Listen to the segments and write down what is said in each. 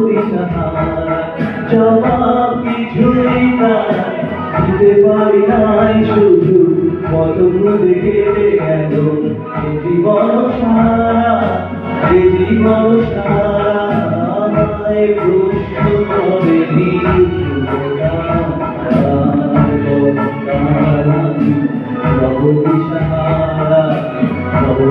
দিশাহারা জবাব কিছুই নাই দিতে পারি নাই শুধু কত কতগুলো দেখে গেল জীবন সারা এ জীবন সারা প্রশ্ন করে প্রভু দিশাহারা প্রভু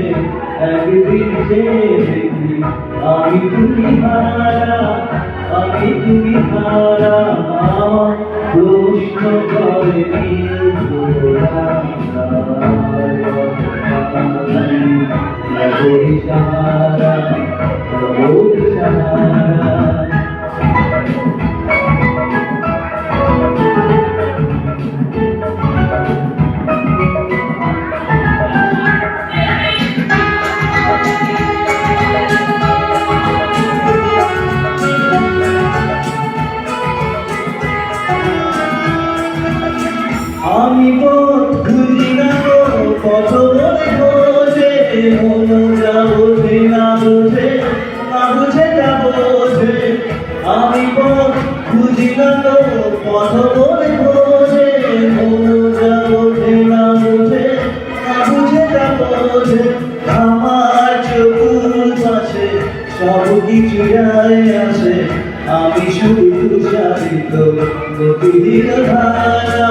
নিচে একদিন সে দেখি আমি তুমি হারা আমি তুমি হারা প্রশ্ন করে সাহারা সাহারা আমি খুঁজি না গো কত বলে বোঝে মনটা বোঝে না বোঝে না বুঝে না বোঝে। আমি খুঁজি না গো কত বলে বোঝে মনটা বোঝে না বোঝে, না বুঝে না বোঝে। আমার চকুর পাশে সব কিছু যায় আসে আমি শুধু ধারা প্রতিদিন ধারা।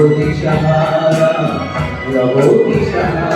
রবতি সাহা রবতি সাহা